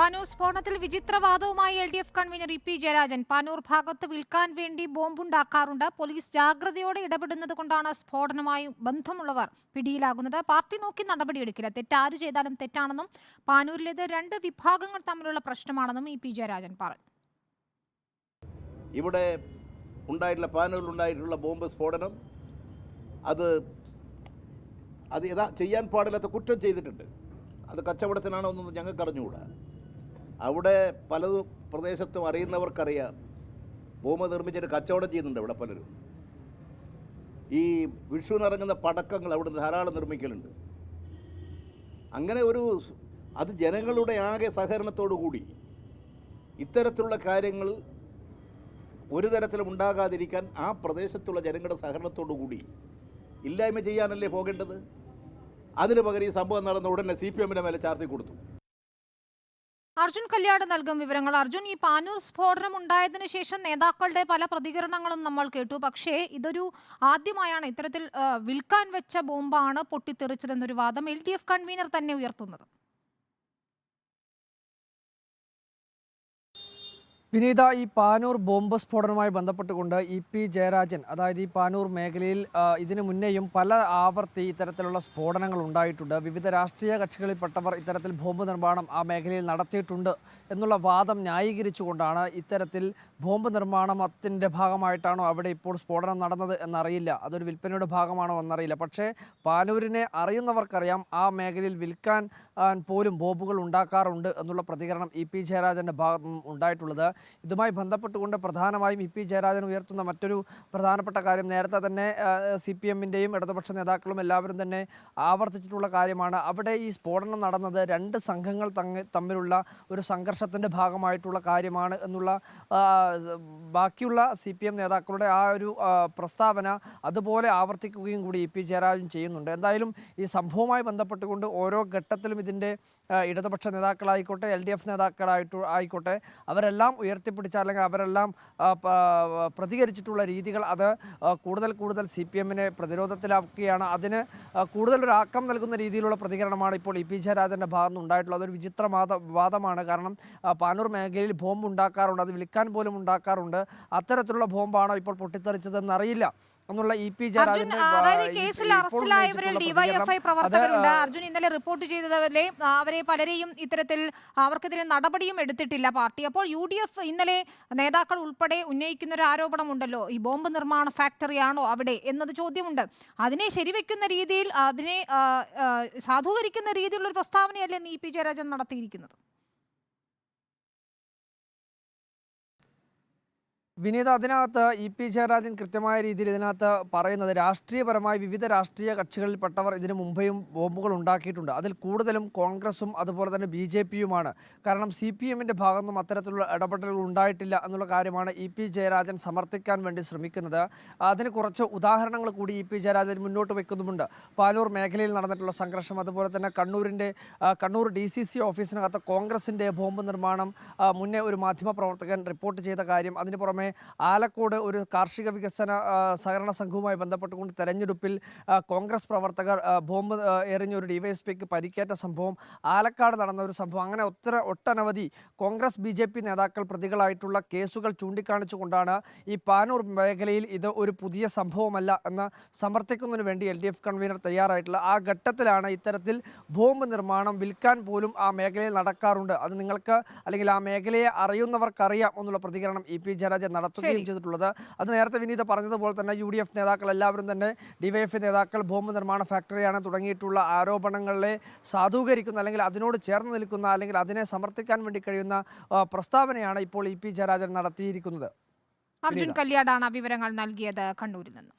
പാനൂർ സ്ഫോടനത്തിൽ വിചിത്രവാദവുമായി L D F convener E P Jayarajan. Panoor ഭാഗത്ത് വിൽക്കാൻ വേണ്ടി ബോംബുണ്ടാക്കാറുണ്ട്. പോലീസ് ജാഗ്രതയോടെ ഇടപെടുന്നത് കൊണ്ടാണ് സ്ഫോടനവുമായി ബന്ധമുള്ളവർ പിടിയിലാകുന്നത്. പാർട്ടി നോക്കി നടപടിയെടുക്കില്ല. തെറ്റാര് ചെയ്താലും തെറ്റാണെന്നും പാനൂരിലേത് രണ്ട് വിഭാഗങ്ങൾ തമ്മിലുള്ള പ്രശ്നമാണെന്നും ഇ പി ജയരാജൻ പറഞ്ഞു. ഇവിടെ ഉണ്ടായിട്ടുള്ള പാനൂരിൽ ഉണ്ടായിട്ടുള്ള ബോംബ് സ്ഫോടനം അത് അത് ചെയ്യാൻ പാടില്ലാത്ത കുറ്റം ചെയ്തിട്ടുണ്ട്. അത് കച്ചവടത്തിനാണോ എന്നൊന്നും ഞങ്ങൾക്ക് അറിഞ്ഞുകൂടാ അവിടെ പല പ്രദേശത്തും അറിയുന്നവർക്കറിയാം. ഭൂമി നിർമ്മിച്ചിട്ട് കച്ചവടം ചെയ്യുന്നുണ്ട് ഇവിടെ പലരും. ഈ വിഷുവിനിറങ്ങുന്ന പടക്കങ്ങൾ അവിടെ ധാരാളം നിർമ്മിക്കലുണ്ട്. അങ്ങനെ ഒരു അത് ജനങ്ങളുടെ ആകെ സഹകരണത്തോടു കൂടി ഇത്തരത്തിലുള്ള കാര്യങ്ങൾ ഒരു തരത്തിലും ഉണ്ടാകാതിരിക്കാൻ ആ പ്രദേശത്തുള്ള ജനങ്ങളുടെ സഹകരണത്തോടു കൂടി ഇല്ലായ്മ ചെയ്യാനല്ലേ പോകേണ്ടത്? അതിന് പകരം ഈ സംഭവം നടന്ന ഉടനെ സി പി എമ്മിന്റെ മേലെ ചാർത്തി കൊടുത്തു. അർജുൻ കല്യാട് നൽകും വിവരങ്ങൾ. അർജുൻ ഈ പാനൂർ സ്ഫോടനം ഉണ്ടായതിനു ശേഷം നേതാക്കളുടെ പല പ്രതികരണങ്ങളും നമ്മൾ കേട്ടു. പക്ഷേ ഇതൊരു ആദ്യമായാണ് ഇത്തരത്തിൽ വിൽക്കാൻ വെച്ച ബോംബാണ് പൊട്ടിത്തെറിച്ചതെന്നൊരു വാദം എൽ കൺവീനർ തന്നെ ഉയർത്തുന്നത്. വിനീത ഈ പാനൂർ ബോംബ് സ്ഫോടനവുമായി ബന്ധപ്പെട്ടുകൊണ്ട് ഇ പി ജയരാജൻ അതായത് ഈ പാനൂർ മേഖലയിൽ ഇതിനു മുന്നേയും പല ആവർത്തി ഇത്തരത്തിലുള്ള സ്ഫോടനങ്ങൾ ഉണ്ടായിട്ടുണ്ട്. വിവിധ രാഷ്ട്രീയ കക്ഷികളിൽപ്പെട്ടവർ ഇത്തരത്തിൽ ബോംബ് നിർമ്മാണം ആ മേഖലയിൽ നടത്തിയിട്ടുണ്ട് എന്നുള്ള വാദം ന്യായീകരിച്ചുകൊണ്ടാണ് ഇത്തരത്തിൽ ബോംബ് നിർമ്മാണത്തിന്റെ ഭാഗമായിട്ടാണോ അവിടെ ഇപ്പോൾ സ്ഫോടനം നടന്നത് എന്നറിയില്ല. അതൊരു വിൽപ്പനയുടെ ഭാഗമാണോ എന്നറിയില്ല. പക്ഷേ പാനൂരിനെ അറിയുന്നവർക്കറിയാം ആ മേഖലയിൽ വിൽക്കാൻ പോലും ബോംബുകൾ ഉണ്ടാക്കാറുണ്ട് എന്നുള്ള പ്രതികരണം ഇ പി ജയരാജന്റെ ഭാഗത്തു നിന്നും ഉണ്ടായിട്ടുള്ളത്. ഇതുമായി ബന്ധപ്പെട്ടുകൊണ്ട് പ്രധാനമായും ഇ പി ജയരാജൻ ഉയർത്തുന്ന മറ്റൊരു പ്രധാനപ്പെട്ട കാര്യം നേരത്തെ തന്നെ സി പി എമ്മിന്റെയും ഇടതുപക്ഷ നേതാക്കളും എല്ലാവരും തന്നെ ആവർത്തിച്ചിട്ടുള്ള കാര്യമാണ്. അവിടെ ഈ സ്ഫോടനം നടന്നത് രണ്ട് സംഘങ്ങൾ തമ്മിലുള്ള ഒരു സംഘർഷത്തിന്റെ ഭാഗമായിട്ടുള്ള കാര്യമാണ് എന്നുള്ള ബാക്കിയുള്ള സി പി എം നേതാക്കളുടെ ആ ഒരു പ്രസ്താവന അതുപോലെ ആവർത്തിക്കുകയും കൂടി ഇ പി ജയരാജൻ ചെയ്യുന്നുണ്ട്. എന്തായാലും ഈ സംഭവവുമായി ബന്ധപ്പെട്ടുകൊണ്ട് ഓരോ ഘട്ടത്തിലും ഇതിന്റെ ഇടതുപക്ഷ നേതാക്കളായിക്കോട്ടെ എൽ ഡി എഫ് നേതാക്കളായിട്ട് ആയിക്കോട്ടെ അവരെല്ലാം ഉയർത്തിപ്പിടിച്ച അല്ലെങ്കിൽ അവരെല്ലാം പ്രതികരിച്ചിട്ടുള്ള രീതികൾ അത് കൂടുതൽ കൂടുതൽ സി പി എമ്മിനെ പ്രതിരോധത്തിലാക്കുകയാണ്. അതിന് കൂടുതലൊരു ആക്കം നൽകുന്ന രീതിയിലുള്ള പ്രതികരണമാണ് ഇപ്പോൾ ഇ പി ജയരാജന്റെ ഭാഗത്ത് നിന്ന് ഉണ്ടായിട്ടുള്ളത് അതൊരു വിചിത്ര വാദ വാദമാണ്. കാരണം പാനൂർ മേഖലയിൽ ബോംബ് ഉണ്ടാക്കാറുണ്ട് അത് വിൽക്കാൻ പോലും ഉണ്ടാക്കാറുണ്ട്. അത്തരത്തിലുള്ള ബോംബാണോ ഇപ്പോൾ പൊട്ടിത്തെറിച്ചതെന്ന് അറിയില്ല എന്നുള്ള ഇ പി അതായത് കേസിൽ അറസ്റ്റിലായവരിൽ ഡിവൈഎഫ്ഐ പ്രവർത്തകരുണ്ട്. അർജുൻ ഇന്നലെ റിപ്പോർട്ട് ചെയ്തതിലെ അവരെ പലരെയും ഇത്തരത്തിൽ അവർക്കെതിരെ നടപടിയും എടുത്തിട്ടില്ല പാർട്ടി. അപ്പോൾ യു ഡി എഫ് ഇന്നലെ നേതാക്കൾ ഉൾപ്പെടെ ഉന്നയിക്കുന്ന ഒരു ആരോപണമുണ്ടല്ലോ. ഈ ബോംബ് നിർമ്മാണ ഫാക്ടറിയാണോ അവിടെ എന്നത് ചോദ്യമുണ്ട്. അതിനെ ശരിവെക്കുന്ന രീതിയിൽ അതിനെ സാധൂകരിക്കുന്ന രീതിയിലുള്ള ഒരു പ്രസ്താവനയല്ലേ ഇ പി ജയരാജൻ നടത്തിയിരിക്കുന്നത്? വിനീത അതിനകത്ത് ഇ പി ജയരാജൻ കൃത്യമായ രീതിയിൽ ഇതിനകത്ത് പറയുന്നത് രാഷ്ട്രീയപരമായി വിവിധ രാഷ്ട്രീയ കക്ഷികളിൽപ്പെട്ടവർ ഇതിനു മുമ്പേയും ബോംബുകൾ ഉണ്ടാക്കിയിട്ടുണ്ട്. അതിൽ കൂടുതലും കോൺഗ്രസും അതുപോലെ തന്നെ ബി ജെ പിയുമാണ്. കാരണം സി പി എമ്മിന്റെ ഭാഗത്തുനിന്നും അത്തരത്തിലുള്ള ഇടപെടലുകൾ ഉണ്ടായിട്ടില്ല എന്നുള്ള കാര്യമാണ് ഇ പി ജയരാജൻ സമർത്ഥിക്കാൻ വേണ്ടി ശ്രമിക്കുന്നത്. അതിന് കുറച്ച് ഉദാഹരണങ്ങൾ കൂടി ഇ പി ജയരാജൻ മുന്നോട്ട് വയ്ക്കുന്നുമുണ്ട് പാലൂർ മേഖലയിൽ നടന്നിട്ടുള്ള സംഘർഷം അതുപോലെ തന്നെ കണ്ണൂരിന്റെ കണ്ണൂർ ഡി സി സി ഓഫീസിനകത്ത് കോൺഗ്രസിന്റെ ബോംബ് നിർമ്മാണം മുന്നേ ഒരു മാധ്യമപ്രവർത്തകൻ റിപ്പോർട്ട് ചെയ്ത കാര്യം അതിന് പുറമെ ആലക്കോട് ഒരു കാർഷിക വികസന സഹകരണ സംഘവുമായി ബന്ധപ്പെട്ടുകൊണ്ട് തെരഞ്ഞെടുപ്പിൽ കോൺഗ്രസ് പ്രവർത്തകർ ബോംബ് എറിഞ്ഞ ഒരു ഡിവൈഎസ്പിക്ക് പരിക്കേറ്റ സംഭവം ആലക്കാട് നടന്ന ഒരു സംഭവം അങ്ങനെ ഒത്തര ഒട്ടനവധി കോൺഗ്രസ് ബി ജെ പി നേതാക്കൾ പ്രതികളായിട്ടുള്ള കേസുകൾ ചൂണ്ടിക്കാണിച്ചുകൊണ്ടാണ് ഈ പാനൂർ മേഖലയിൽ ഇത് ഒരു പുതിയ സംഭവമല്ല എന്ന് സമർത്ഥിക്കുന്നതിന് വേണ്ടി എൽ ഡി എഫ് കൺവീനർ തയ്യാറായിട്ടുള്ള ആ ഘട്ടത്തിലാണ് ഇത്തരത്തിൽ ബോംബ് നിർമ്മാണം വിൽക്കാൻ പോലും ആ മേഖലയിൽ നടക്കാറുണ്ട്. അത് നിങ്ങൾക്ക് അല്ലെങ്കിൽ ആ മേഖലയെ അറിയുന്നവർക്കറിയാം എന്നുള്ള പ്രതികരണം ഇ പി ജയരാജൻ നടത്തുകയും. ചെയ്തിട്ടുള്ളത് അത് നേരത്തെ വിനീത പറഞ്ഞതുപോലെ തന്നെ യു ഡി എഫ് നേതാക്കൾ എല്ലാവരും തന്നെ ഡിവൈഎഫ് നേതാക്കൾ ബോംബ് നിർമ്മാണ ഫാക്ടറിയാണ് തുടങ്ങിയിട്ടുള്ള ആരോപണങ്ങളെ സാധൂകരിക്കുന്ന അല്ലെങ്കിൽ അതിനോട് ചേർന്ന് നിൽക്കുന്ന അല്ലെങ്കിൽ അതിനെ സമർത്ഥിക്കാൻ വേണ്ടി കഴിയുന്ന പ്രസ്താവനയാണ് ഇപ്പോൾ ഇ പി ജയരാജൻ നടത്തിയിരിക്കുന്നത് അർജുൻ. കല്യാടാണ് വിവരങ്ങൾ നൽകിയത് കണ്ണൂരിൽ നിന്ന്